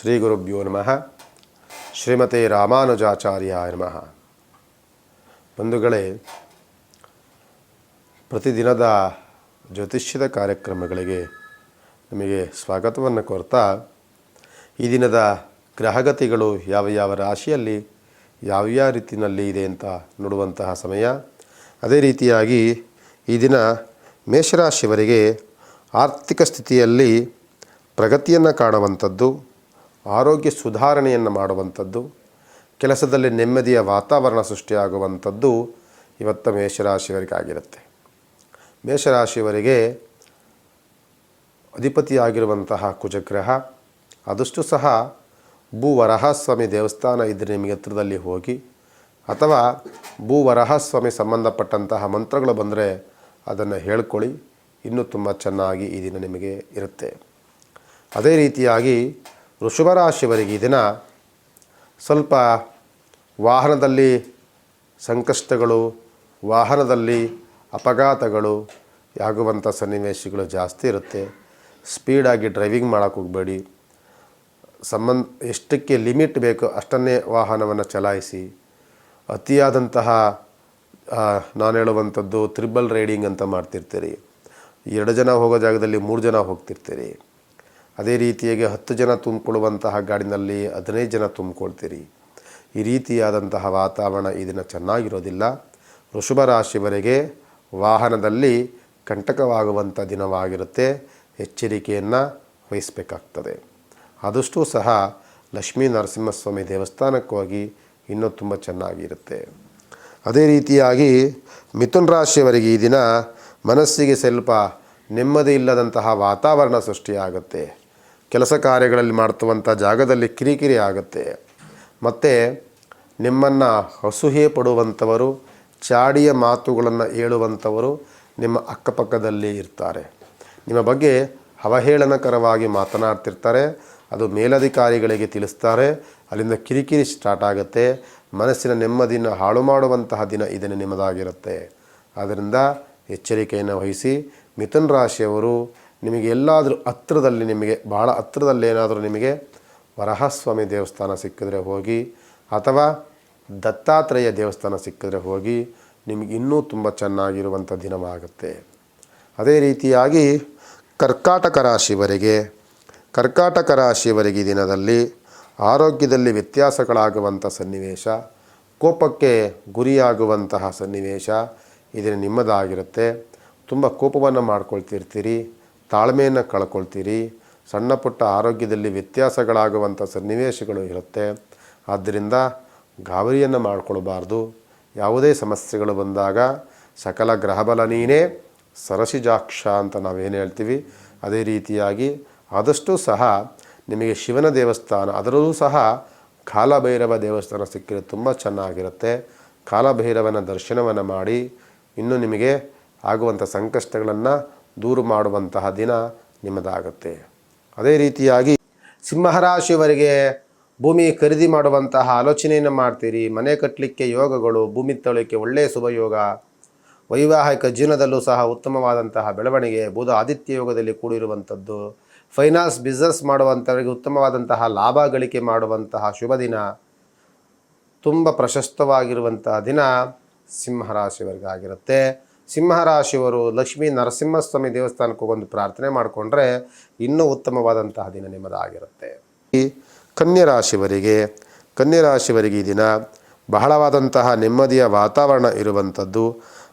ಶ್ರೀ ಗುರುಭ್ಯೋ ನಮಃ. ಶ್ರೀಮತಿ ರಾಮಾನುಜಾಚಾರ್ಯ ನಮಃ. ಬಂಧುಗಳೇ, ಪ್ರತಿದಿನದ ಜ್ಯೋತಿಷ್ಯದ ಕಾರ್ಯಕ್ರಮಗಳಿಗೆ ನಿಮಗೆ ಸ್ವಾಗತವನ್ನು ಕೋರ್ತಾ, ಈ ದಿನದ ಗ್ರಹಗತಿಗಳು ಯಾವ ಯಾವ ರಾಶಿಯಲ್ಲಿ ಯಾವ್ಯಾವ ರೀತಿಯಲ್ಲಿ ಇದೆ ಅಂತ ನೋಡುವಂತಹ ಸಮಯ. ಅದೇ ರೀತಿಯಾಗಿ ಈ ದಿನ ಮೇಷರಾಶಿಯವರಿಗೆ ಆರ್ಥಿಕ ಸ್ಥಿತಿಯಲ್ಲಿ ಪ್ರಗತಿಯನ್ನು ಕಾಣುವಂಥದ್ದು. ಆರೋಗ್ಯ ಸುಧಾರಣೆಯನ್ನು ಮಾಡುವಂಥದ್ದು, ಕೆಲಸದಲ್ಲಿ ನೆಮ್ಮದಿಯ ವಾತಾವರಣ ಸೃಷ್ಟಿಯಾಗುವಂಥದ್ದು ಇವತ್ತು ಮೇಷರಾಶಿಯವರಿಗಾಗಿರುತ್ತೆ. ಮೇಷರಾಶಿಯವರಿಗೆ ಅಧಿಪತಿಯಾಗಿರುವಂತಹ ಕುಜಗ್ರಹ ಅದಷ್ಟು ಸಹ ಭೂವರಹಸ್ವಾಮಿ ದೇವಸ್ಥಾನ ಇದ್ದರೆ ನಿಮಗೆ ಹತ್ರದಲ್ಲಿ ಹೋಗಿ, ಅಥವಾ ಭೂವರಹಸ್ವಾಮಿ ಸಂಬಂಧಪಟ್ಟಂತಹ ಮಂತ್ರಗಳು ಬಂದರೆ ಅದನ್ನು ಹೇಳ್ಕೊಳ್ಳಿ, ಇನ್ನೂ ತುಂಬ ಚೆನ್ನಾಗಿ ಈ ದಿನ ನಿಮಗೆ ಇರುತ್ತೆ. ಅದೇ ರೀತಿಯಾಗಿ ವೃಷಭ ರಾಶಿಯವರಿಗೆ ಈ ದಿನ ಸ್ವಲ್ಪ ವಾಹನದಲ್ಲಿ ಸಂಕಷ್ಟಗಳು, ವಾಹನದಲ್ಲಿ ಅಪಘಾತಗಳು ಆಗುವಂಥ ಸನ್ನಿವೇಶಗಳು ಜಾಸ್ತಿ ಇರುತ್ತೆ. ಸ್ಪೀಡಾಗಿ ಡ್ರೈವಿಂಗ್ ಮಾಡೋಕ್ಕೆ ಹೋಗಬೇಡಿ. ಸಂಬಂಧ, ಎಷ್ಟಕ್ಕೆ ಲಿಮಿಟ್ ಬೇಕೋ ಅಷ್ಟನ್ನೇ ವಾಹನವನ್ನು ಚಲಾಯಿಸಿ. ಅತಿಯಾದಂತಹ ನಾನು ಹೇಳುವಂಥದ್ದು ತ್ರಿಬಲ್ ರೈಡಿಂಗ್ ಅಂತ ಮಾಡ್ತಿರ್ತೀರಿ. ಎರಡು ಜನ ಹೋಗೋ ಜಾಗದಲ್ಲಿ ಮೂರು ಜನ ಹೋಗ್ತಿರ್ತೀರಿ. ಅದೇ ರೀತಿಯಾಗಿ ಹತ್ತು ಜನ ತುಂಬಿಕೊಳ್ಳುವಂತಹ ಗಾಡಿನಲ್ಲಿ ಹದಿನೈದು ಜನ ತುಂಬಿಕೊಳ್ತೀರಿ. ಈ ರೀತಿಯಾದಂತಹ ವಾತಾವರಣ ಈ ದಿನ ಚೆನ್ನಾಗಿರೋದಿಲ್ಲ. ವೃಷಭ ರಾಶಿವರೆಗೆ ವಾಹನದಲ್ಲಿ ಕಂಟಕವಾಗುವಂಥ ದಿನವಾಗಿರುತ್ತೆ. ಎಚ್ಚರಿಕೆಯನ್ನು ವಹಿಸಬೇಕಾಗ್ತದೆ. ಆದಷ್ಟು ಸಹ ಲಕ್ಷ್ಮೀ ನರಸಿಂಹಸ್ವಾಮಿ ದೇವಸ್ಥಾನಕ್ಕೋಗಿ ಇನ್ನೂ ತುಂಬ ಚೆನ್ನಾಗಿರುತ್ತೆ. ಅದೇ ರೀತಿಯಾಗಿ ಮಿಥುನ್ ರಾಶಿಯವರಿಗೆ ಈ ದಿನ ಮನಸ್ಸಿಗೆ ಸ್ವಲ್ಪ ನೆಮ್ಮದಿ ಇಲ್ಲದಂತಹ ವಾತಾವರಣ ಸೃಷ್ಟಿಯಾಗುತ್ತೆ. ಕೆಲಸ ಕಾರ್ಯಗಳಲ್ಲಿ ಮಾಡ್ತುವಂಥ ಜಾಗದಲ್ಲಿ ಕಿರಿಕಿರಿ ಆಗುತ್ತೆ. ಮತ್ತು ನಿಮ್ಮನ್ನು ಅಸೂಹೆ ಪಡುವಂಥವರು, ಚಾಡಿಯ ಮಾತುಗಳನ್ನು ಹೇಳುವಂಥವರು ನಿಮ್ಮ ಅಕ್ಕಪಕ್ಕದಲ್ಲಿ ಇರ್ತಾರೆ. ನಿಮ್ಮ ಬಗ್ಗೆ ಅವಹೇಳನಕರವಾಗಿ ಮಾತನಾಡ್ತಿರ್ತಾರೆ, ಅದು ಮೇಲಧಿಕಾರಿಗಳಿಗೆ ತಿಳಿಸ್ತಾರೆ, ಅಲ್ಲಿಂದ ಕಿರಿಕಿರಿ ಸ್ಟಾರ್ಟ್ ಆಗುತ್ತೆ, ಮನಸ್ಸಿನ ನೆಮ್ಮದಿಯನ್ನು ಹಾಳು ಮಾಡುವಂತಹ ದಿನ ಇದನ್ನು ನಿಮ್ಮದಾಗಿರುತ್ತೆ. ಆದ್ದರಿಂದ ಎಚ್ಚರಿಕೆಯನ್ನು ವಹಿಸಿ ಮಿಥುನ್ ರಾಶಿಯವರು ನಿಮಗೆ ಎಲ್ಲಾದರೂ ಹತ್ತಿರದಲ್ಲಿ ನಿಮಗೆ ಭಾಳ ಹತ್ತಿರದಲ್ಲಿ ಏನಾದರೂ ನಿಮಗೆ ವರಹಸ್ವಾಮಿ ದೇವಸ್ಥಾನ ಸಿಕ್ಕಿದ್ರೆ ಹೋಗಿ, ಅಥವಾ ದತ್ತಾತ್ರೇಯ ದೇವಸ್ಥಾನ ಸಿಕ್ಕಿದ್ರೆ ಹೋಗಿ, ನಿಮಗೆ ಇನ್ನೂ ತುಂಬ ಚೆನ್ನಾಗಿರುವಂಥ ದಿನವಾಗುತ್ತೆ. ಅದೇ ರೀತಿಯಾಗಿ ಕರ್ಕಾಟಕ ರಾಶಿವರೆಗೆ ಕರ್ಕಾಟಕ ರಾಶಿವರೆಗೆ ದಿನದಲ್ಲಿ ಆರೋಗ್ಯದಲ್ಲಿ ವ್ಯತ್ಯಾಸಗಳಾಗುವಂಥ ಸನ್ನಿವೇಶ, ಕೋಪಕ್ಕೆ ಗುರಿಯಾಗುವಂತಹ ಸನ್ನಿವೇಶ ಇದನ್ನು ನಿಮ್ಮದಾಗಿರುತ್ತೆ. ತುಂಬ ಕೋಪವನ್ನು ಮಾಡ್ಕೊಳ್ತಿರ್ತೀರಿ. ತಾಳ್ಮೆಯನ್ನು ಕಳ್ಕೊಳ್ತೀರಿ. ಸಣ್ಣ ಪುಟ್ಟ ಆರೋಗ್ಯದಲ್ಲಿ ವ್ಯತ್ಯಾಸಗಳಾಗುವಂಥ ಸನ್ನಿವೇಶಗಳು ಇರುತ್ತೆ. ಆದ್ದರಿಂದ ಗಾಬರಿಯನ್ನು ಮಾಡಿಕೊಳ್ಬಾರ್ದು. ಯಾವುದೇ ಸಮಸ್ಯೆಗಳು ಬಂದಾಗ ಸಕಲ ಗ್ರಹಬಲ ನೀನೇ ಸರಸಿಜಾಕ್ಷ ಅಂತ ನಾವೇನು ಹೇಳ್ತೀವಿ. ಅದೇ ರೀತಿಯಾಗಿ ಆದಷ್ಟು ಸಹ ನಿಮಗೆ ಶಿವನ ದೇವಸ್ಥಾನ, ಅದರಲ್ಲೂ ಸಹ ಕಾಲಭೈರವ ದೇವಸ್ಥಾನ ಸಿಕ್ಕಿದ್ರೆ ತುಂಬ ಚೆನ್ನಾಗಿರುತ್ತೆ. ಕಾಲಭೈರವನ ದರ್ಶನವನ್ನು ಮಾಡಿ ಇನ್ನು ನಿಮಗೆ ಆಗುವಂಥ ಸಂಕಷ್ಟಗಳನ್ನು ದೂರು ಮಾಡುವಂತಹ ದಿನ ನಿಮ್ಮದಾಗುತ್ತೆ. ಅದೇ ರೀತಿಯಾಗಿ ಸಿಂಹರಾಶಿಯವರಿಗೆ ಭೂಮಿ ಖರೀದಿ ಮಾಡುವಂತಹ ಆಲೋಚನೆಯನ್ನು ಮಾಡ್ತೀರಿ. ಮನೆ ಕಟ್ಟಲಿಕ್ಕೆ ಯೋಗಗಳು, ಭೂಮಿ ತಳಿಕೆ ಒಳ್ಳೆಯ ಶುಭಯೋಗ ವೈವಾಹಿಕ ಜೀವನದಲ್ಲೂ ಸಹ ಉತ್ತಮವಾದಂತಹ ಬೆಳವಣಿಗೆ, ಬುಧ ಆದಿತ್ಯ ಯೋಗದಲ್ಲಿ ಕೂಡಿರುವಂಥದ್ದು, ಫೈನಾನ್ಸ್ ಬಿಸ್ನೆಸ್ ಮಾಡುವಂಥವರಿಗೆ ಉತ್ತಮವಾದಂತಹ ಲಾಭ ಗಳಿಕೆ ಮಾಡುವಂತಹ ಶುಭ ದಿನ, ತುಂಬ ಪ್ರಶಸ್ತವಾಗಿರುವಂತಹ ದಿನ ಸಿಂಹರಾಶಿಯವರಿಗಾಗಿರುತ್ತೆ. ಸಿಂಹರಾಶಿಯವರು ಲಕ್ಷ್ಮೀ ನರಸಿಂಹಸ್ವಾಮಿ ದೇವಸ್ಥಾನಕ್ಕೆ ಹೋಗೊಂದು ಪ್ರಾರ್ಥನೆ ಮಾಡಿಕೊಂಡ್ರೆ ಇನ್ನೂ ಉತ್ತಮವಾದಂತಹ ದಿನ ನಿಮ್ಮದಾಗಿರುತ್ತೆ. ಈ ಕನ್ಯರಾಶಿಯವರಿಗೆ ಕನ್ಯರಾಶಿಯವರಿಗೆ ಕನ್ಯಾ ರಾಶಿಯವರಿಗೆ ಈ ದಿನ ಬಹಳವಾದಂತಹ ನೆಮ್ಮದಿಯ ವಾತಾವರಣ ಇರುವಂಥದ್ದು,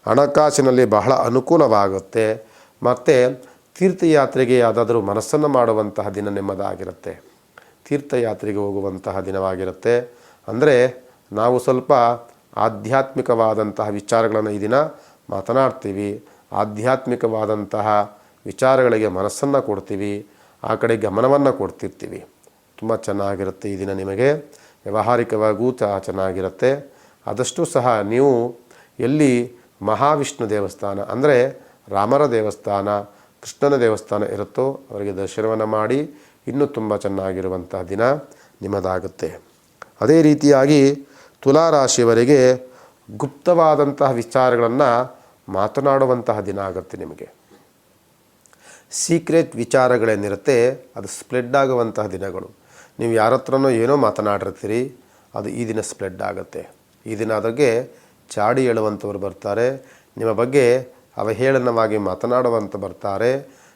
ಹಣಕಾಸಿನಲ್ಲಿ ಬಹಳ ಅನುಕೂಲವಾಗುತ್ತೆ, ಮತ್ತು ತೀರ್ಥಯಾತ್ರೆಗೆ ಯಾವುದಾದ್ರೂ ಮನಸ್ಸನ್ನು ಮಾಡುವಂತಹ ದಿನ ನೆಮ್ಮದಾಗಿರುತ್ತೆ. ತೀರ್ಥಯಾತ್ರೆಗೆ ಹೋಗುವಂತಹ ದಿನವಾಗಿರುತ್ತೆ. ಅಂದರೆ ನಾವು ಸ್ವಲ್ಪ ಆಧ್ಯಾತ್ಮಿಕವಾದಂತಹ ವಿಚಾರಗಳನ್ನು ಈ ದಿನ ಮಾತನಾಡ್ತೀವಿ, ಆಧ್ಯಾತ್ಮಿಕವಾದಂತಹ ವಿಚಾರಗಳಿಗೆ ಮನಸ್ಸನ್ನು ಕೊಡ್ತೀವಿ, ಆ ಕಡೆ ಗಮನವನ್ನು ಕೊಡ್ತಿರ್ತೀವಿ. ತುಂಬ ಚೆನ್ನಾಗಿರುತ್ತೆ ಈ ದಿನ ನಿಮಗೆ. ವ್ಯಾವಹಾರಿಕವಾಗೂ ಸಹ ಚೆನ್ನಾಗಿರುತ್ತೆ. ಆದಷ್ಟು ಸಹ ನೀವು ಎಲ್ಲಿ ಮಹಾವಿಷ್ಣು ದೇವಸ್ಥಾನ ಅಂದರೆ ರಾಮರ ದೇವಸ್ಥಾನ, ಕೃಷ್ಣನ ದೇವಸ್ಥಾನ ಇರುತ್ತೋ ಅವರಿಗೆ ದರ್ಶನವನ್ನು ಮಾಡಿ ಇನ್ನೂ ತುಂಬ ಚೆನ್ನಾಗಿರುವಂತಹ ದಿನ ನಿಮ್ಮದಾಗುತ್ತೆ. ಅದೇ ರೀತಿಯಾಗಿ ತುಲಾರಾಶಿಯವರಿಗೆ ಗುಪ್ತವಾದಂತಹ ವಿಚಾರಗಳನ್ನು ಮಾತನಾಡುವಂತಹ ದಿನ ಆಗುತ್ತೆ ನಿಮಗೆ. ಸೀಕ್ರೆಟ್ ವಿಚಾರಗಳೇನಿರುತ್ತೆ, ಅದು ಸ್ಪ್ರೆಡ್ ಆಗುವಂತಹ ದಿನಗಳು. ನೀವು ಯಾರ ಹತ್ರನೋ ಏನೋ ಮಾತನಾಡಿರ್ತೀರಿ, ಅದು ಈ ದಿನ ಸ್ಪ್ರೆಡ್ ಆಗುತ್ತೆ. ಈ ದಿನ ಅದಕ್ಕೆ ಚಾಡಿ ಹೇಳುವಂಥವ್ರು ಬರ್ತಾರೆ, ನಿಮ್ಮ ಬಗ್ಗೆ ಅವಹೇಳನವಾಗಿ ಮಾತನಾಡುವಂಥ ಬರ್ತಾರೆ.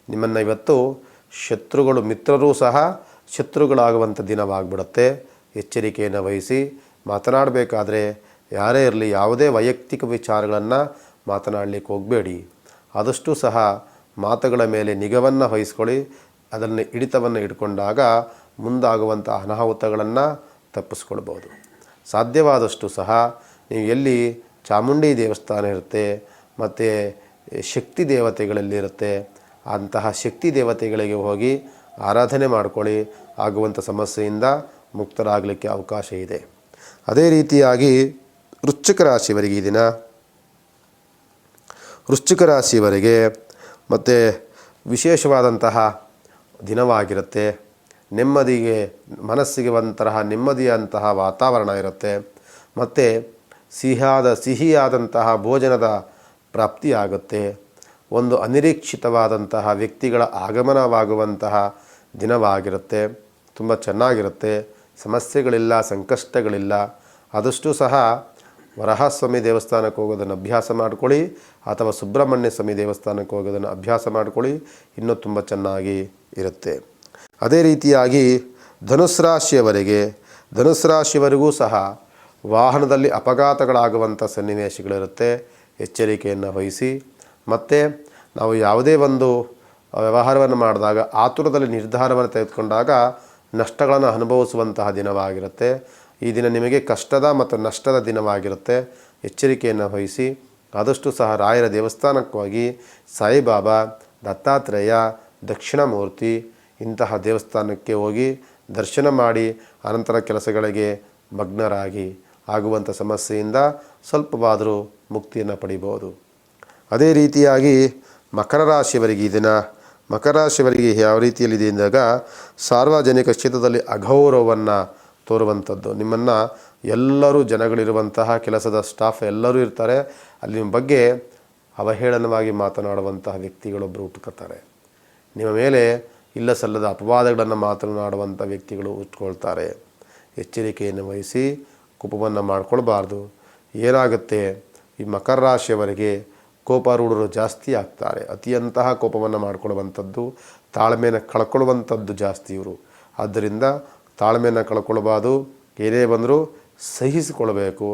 ನಿಮ್ಮನ್ನು ಇವತ್ತು ಶತ್ರುಗಳು, ಮಿತ್ರರೂ ಸಹ ಶತ್ರುಗಳಾಗುವಂಥ ದಿನವಾಗ್ಬಿಡುತ್ತೆ. ಎಚ್ಚರಿಕೆಯನ್ನು ವಹಿಸಿ ಮಾತನಾಡಬೇಕಾದ್ರೆ, ಯಾರೇ ಇರಲಿ ಯಾವುದೇ ವೈಯಕ್ತಿಕ ವಿಚಾರಗಳನ್ನು ಮಾತನಾಡಲಿಕ್ಕೆ ಹೋಗಬೇಡಿ. ಆದಷ್ಟು ಸಹ ಮಾತುಗಳ ಮೇಲೆ ನಿಗವನ್ನು ವಹಿಸ್ಕೊಳ್ಳಿ. ಅದನ್ನು ಹಿಡಿತವನ್ನು ಇಟ್ಕೊಂಡಾಗ ಮುಂದಾಗುವಂಥ ಅನಾಹುತಗಳನ್ನು ತಪ್ಪಿಸ್ಕೊಳ್ಬೋದು ಸಾಧ್ಯವಾದಷ್ಟು ಸಹ ನೀವು ಎಲ್ಲಿ ಚಾಮುಂಡಿ ದೇವಸ್ಥಾನ ಇರುತ್ತೆ, ಮತ್ತು ಶಕ್ತಿ ದೇವತೆಗಳಲ್ಲಿರುತ್ತೆ ಅಂತಹ ಶಕ್ತಿ ದೇವತೆಗಳಿಗೆ ಹೋಗಿ ಆರಾಧನೆ ಮಾಡ್ಕೊಳ್ಳಿ. ಆಗುವಂಥ ಸಮಸ್ಯೆಯಿಂದ ಮುಕ್ತರಾಗಲಿಕ್ಕೆ ಅವಕಾಶ ಇದೆ. ಅದೇ ರೀತಿಯಾಗಿ ವೃಶ್ಚಿಕ ರಾಶಿಯವರಿಗೆ ಈ ದಿನ ವೃಶ್ಚಿಕ ರಾಶಿಯವರಿಗೆ ಮತ್ತು ವಿಶೇಷವಾದಂತಹ ದಿನವಾಗಿರುತ್ತೆ. ನೆಮ್ಮದಿಗೆ, ಮನಸ್ಸಿಗೆ ಒಂಥರ ನೆಮ್ಮದಿಯಂತಹ ವಾತಾವರಣ ಇರುತ್ತೆ. ಮತ್ತು ಸಿಹಿಯಾದ, ಸಿಹಿಯಾದಂತಹ ಭೋಜನದ ಪ್ರಾಪ್ತಿಯಾಗುತ್ತೆ. ಒಂದು ಅನಿರೀಕ್ಷಿತವಾದಂತಹ ವ್ಯಕ್ತಿಗಳ ಆಗಮನವಾಗುವಂತಹ ದಿನವಾಗಿರುತ್ತೆ. ತುಂಬ ಚೆನ್ನಾಗಿರುತ್ತೆ. ಸಮಸ್ಯೆಗಳಿಲ್ಲ, ಸಂಕಷ್ಟಗಳಿಲ್ಲ. ಆದಷ್ಟು ಸಹ ವರಹಸ್ವಾಮಿ ದೇವಸ್ಥಾನಕ್ಕೆ ಹೋಗೋದನ್ನು ಅಭ್ಯಾಸ ಮಾಡ್ಕೊಳ್ಳಿ, ಅಥವಾ ಸುಬ್ರಹ್ಮಣ್ಯ ಸ್ವಾಮಿ ದೇವಸ್ಥಾನಕ್ಕೆ ಹೋಗೋದನ್ನು ಅಭ್ಯಾಸ ಮಾಡ್ಕೊಳ್ಳಿ, ಇನ್ನೂ ತುಂಬ ಚೆನ್ನಾಗಿ ಇರುತ್ತೆ. ಅದೇ ರೀತಿಯಾಗಿ ಧನುಸ್ರಾಶಿಯವರೆಗೆ ರಾಶಿಯವರೆಗೆ, ಧನುಸ್ ರಾಶಿಯವರೆಗೂ ಸಹ ವಾಹನದಲ್ಲಿ ಅಪಘಾತಗಳಾಗುವಂಥ ಸನ್ನಿವೇಶಗಳಿರುತ್ತೆ. ಎಚ್ಚರಿಕೆಯನ್ನು ವಹಿಸಿ, ಮತ್ತು ನಾವು ಯಾವುದೇ ಒಂದು ವ್ಯವಹಾರವನ್ನು ಮಾಡಿದಾಗ, ಆತುರದಲ್ಲಿ ನಿರ್ಧಾರವನ್ನು ತೆಗೆದುಕೊಂಡಾಗ ನಷ್ಟಗಳನ್ನು ಅನುಭವಿಸುವಂತಹ ದಿನವಾಗಿರುತ್ತೆ. ಈ ದಿನ ನಿಮಗೆ ಕಷ್ಟದ ಮತ್ತು ನಷ್ಟದ ದಿನವಾಗಿರುತ್ತೆ. ಎಚ್ಚರಿಕೆಯನ್ನು ವಹಿಸಿ. ಆದಷ್ಟು ಸಹ ರಾಯರ ದೇವಸ್ಥಾನಕ್ಕಾಗಿ ಸಾಯಿಬಾಬಾ, ದತ್ತಾತ್ರೇಯ, ದಕ್ಷಿಣಮೂರ್ತಿ ಇಂತಹ ದೇವಸ್ಥಾನಕ್ಕೆ ಹೋಗಿ ದರ್ಶನ ಮಾಡಿ ಅನಂತರ ಕೆಲಸಗಳಿಗೆ ಮಗ್ನರಾಗಿ ಆಗುವಂಥ ಸಮಸ್ಯೆಯಿಂದ ಸ್ವಲ್ಪವಾದರೂ ಮುಕ್ತಿಯನ್ನು ಪಡಿಬೋದು. ಅದೇ ರೀತಿಯಾಗಿ ಮಕರ ರಾಶಿಯವರಿಗೆ ಈ ದಿನ, ಮಕರ ರಾಶಿಯವರಿಗೆ ಯಾವ ರೀತಿಯಲ್ಲಿದೆ ಎಂದಾಗ ಸಾರ್ವಜನಿಕ ಕ್ಷೇತ್ರದಲ್ಲಿ ಅಗೌರವವನ್ನು ತೋರುವಂಥದ್ದು. ನಿಮ್ಮನ್ನು ಎಲ್ಲರೂ ಜನಗಳಿರುವಂತಹ ಕೆಲಸದ ಸ್ಟಾಫ್ ಎಲ್ಲರೂ ಇರ್ತಾರೆ. ಅಲ್ಲಿ ನಿಮ್ಮ ಬಗ್ಗೆ ಅವಹೇಳನವಾಗಿ ಮಾತನಾಡುವಂತಹ ವ್ಯಕ್ತಿಗಳೊಬ್ಬರು ಉಟ್ಕೋತಾರೆ ನಿಮ್ಮ ಮೇಲೆ ಇಲ್ಲ ಸಲ್ಲದ ಅಪವಾದಗಳನ್ನು ಮಾತನಾಡುವಂಥ ವ್ಯಕ್ತಿಗಳು ಉಟ್ಕೊಳ್ತಾರೆ. ಎಚ್ಚರಿಕೆಯನ್ನು ವಹಿಸಿ ಕೋಪವನ್ನು ಮಾಡಿಕೊಳ್ಬಾರ್ದು. ಏನಾಗುತ್ತೆ? ಈ ಮಕರ ರಾಶಿಯವರಿಗೆ ಕೋಪಾರೂಢರು ಜಾಸ್ತಿ ಆಗ್ತಾರೆ. ಅತಿಯಂತಹ ಕೋಪವನ್ನು ಮಾಡಿಕೊಳ್ಳುವಂಥದ್ದು ತಾಳ್ಮೆಯನ್ನು ಕಳ್ಕೊಳ್ಳುವಂಥದ್ದು ಜಾಸ್ತಿ ಇವರು. ಆದ್ದರಿಂದ ತಾಳ್ಮೆಯನ್ನು ಕಳ್ಕೊಳ್ಬಾರ್ದು, ಏನೇ ಬಂದರೂ ಸಹಿಸಿಕೊಳ್ಬೇಕು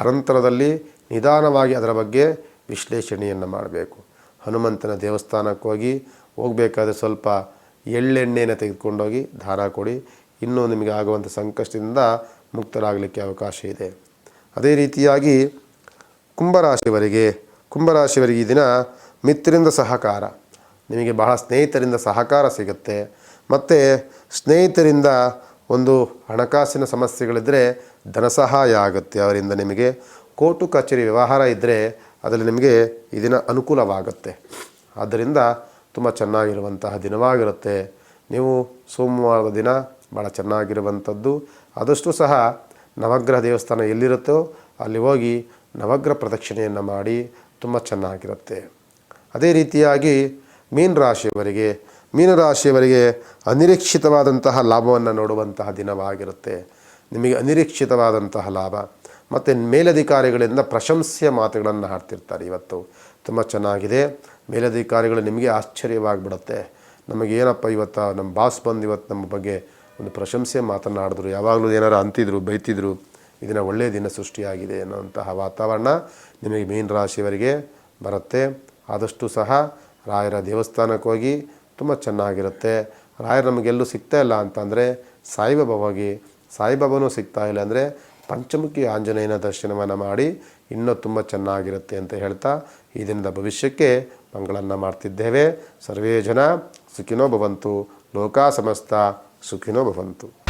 ಅನಂತರದಲ್ಲಿ ನಿಧಾನವಾಗಿ ಅದರ ಬಗ್ಗೆ ವಿಶ್ಲೇಷಣೆಯನ್ನು ಮಾಡಬೇಕು. ಹನುಮಂತನ ದೇವಸ್ಥಾನಕ್ಕೆ ಹೋಗಿ, ಹೋಗಬೇಕಾದ್ರೆ ಸ್ವಲ್ಪ ಎಳ್ಳೆಣ್ಣೆಯನ್ನು ತೆಗೆದುಕೊಂಡೋಗಿ ದಾರ ಕೊಡಿ. ಇನ್ನೂ ನಿಮಗೆ ಆಗುವಂಥ ಸಂಕಷ್ಟದಿಂದ ಮುಕ್ತರಾಗಲಿಕ್ಕೆ ಅವಕಾಶ ಇದೆ. ಅದೇ ರೀತಿಯಾಗಿ ಕುಂಭರಾಶಿಯವರಿಗೆ ಕುಂಭರಾಶಿಯವರಿಗೆ ಈ ದಿನ ಮಿತ್ರರಿಂದ ಸಹಕಾರ. ನಿಮಗೆ ಬಹಳ ಸ್ನೇಹಿತರಿಂದ ಸಹಕಾರ ಸಿಗುತ್ತೆ. ಮತ್ತು ಸ್ನೇಹಿತರಿಂದ ಒಂದು ಹಣಕಾಸಿನ ಸಮಸ್ಯೆಗಳಿದ್ದರೆ ಧನ ಸಹಾಯ ಆಗುತ್ತೆ. ಅವರಿಂದ ನಿಮಗೆ ಕೋರ್ಟು ಕಚೇರಿ ವ್ಯವಹಾರ ಇದ್ದರೆ ಅದರಲ್ಲಿ ನಿಮಗೆ ಈ ದಿನ ಅನುಕೂಲವಾಗುತ್ತೆ. ಆದ್ದರಿಂದ ತುಂಬ ಚೆನ್ನಾಗಿರುವಂತಹ ದಿನವಾಗಿರುತ್ತೆ. ನೀವು ಸೋಮವಾರದ ದಿನ ಭಾಳ ಚೆನ್ನಾಗಿರುವಂಥದ್ದು. ಆದಷ್ಟು ಸಹ ನವಗ್ರಹ ದೇವಸ್ಥಾನ ಎಲ್ಲಿರುತ್ತೋ ಅಲ್ಲಿ ಹೋಗಿ ನವಗ್ರಹ ಪ್ರದಕ್ಷಿಣೆಯನ್ನು ಮಾಡಿ ತುಂಬ ಚೆನ್ನಾಗಿರುತ್ತೆ. ಅದೇ ರೀತಿಯಾಗಿ ಮೀನ ರಾಶಿಯವರಿಗೆ ಮೀನರಾಶಿಯವರಿಗೆ ಅನಿರೀಕ್ಷಿತವಾದಂತಹ ಲಾಭವನ್ನು ನೋಡುವಂತಹ ದಿನವಾಗಿರುತ್ತೆ. ನಿಮಗೆ ಅನಿರೀಕ್ಷಿತವಾದಂತಹ ಲಾಭ. ಮತ್ತು ಮೇಲಧಿಕಾರಿಗಳಿಂದ ಪ್ರಶಂಸೆಯ ಮಾತುಗಳನ್ನು ಹಾಡ್ತಿರ್ತಾರೆ ಇವತ್ತು. ತುಂಬ ಚೆನ್ನಾಗಿದೆ. ಮೇಲಧಿಕಾರಿಗಳು ನಿಮಗೆ ಆಶ್ಚರ್ಯವಾಗಿಬಿಡುತ್ತೆ. ನಮಗೇನಪ್ಪ ಇವತ್ತು ನಮ್ಮ ಬಾಸ್ ಬಂದು ಇವತ್ತು ನಮ್ಮ ಬಗ್ಗೆ ಒಂದು ಪ್ರಶಂಸೆ ಮಾತನಾಡಿದ್ರು ಯಾವಾಗಲೂ ಏನಾರು ಅಂತಿದ್ರು, ಬೈತಿದ್ರು, ಇದನ್ನು ಒಳ್ಳೆಯ ದಿನ ಸೃಷ್ಟಿಯಾಗಿದೆ ಅನ್ನೋಂತಹ ವಾತಾವರಣ ನಿಮಗೆ ಮೀನ ರಾಶಿಯವರಿಗೆ ಬರುತ್ತೆ. ಆದಷ್ಟು ಸಹ ರಾಯರ ದೇವಸ್ಥಾನಕ್ಕೆ ಹೋಗಿ ತುಂಬ ಚೆನ್ನಾಗಿರುತ್ತೆ. ರಾಯರು ನಮಗೆಲ್ಲೂ ಸಿಗ್ತಾ ಇಲ್ಲ ಅಂತಂದರೆ ಸಾಯಿಬಾಬಾ ಹೋಗಿ, ಸಾಯಿಬಾಬಾನೂ ಸಿಗ್ತಾ ಇಲ್ಲ ಅಂದರೆ ಪಂಚಮುಖಿ ಆಂಜನೇಯನ ದರ್ಶನವನ್ನು ಮಾಡಿ ಇನ್ನೂ ತುಂಬ ಚೆನ್ನಾಗಿರುತ್ತೆ ಅಂತ ಹೇಳ್ತಾ ಈ ದಿನದ ಭವಿಷ್ಯಕ್ಕೆ ಮಂಗಳನ್ನು ಮಾಡ್ತಿದ್ದೇವೆ. ಸರ್ವೇ ಜನ ಸುಖಿನೋ ಭವಂತು, ಲೋಕ ಸಮಸ್ತ ಸುಖಿನೋ ಭವಂತು.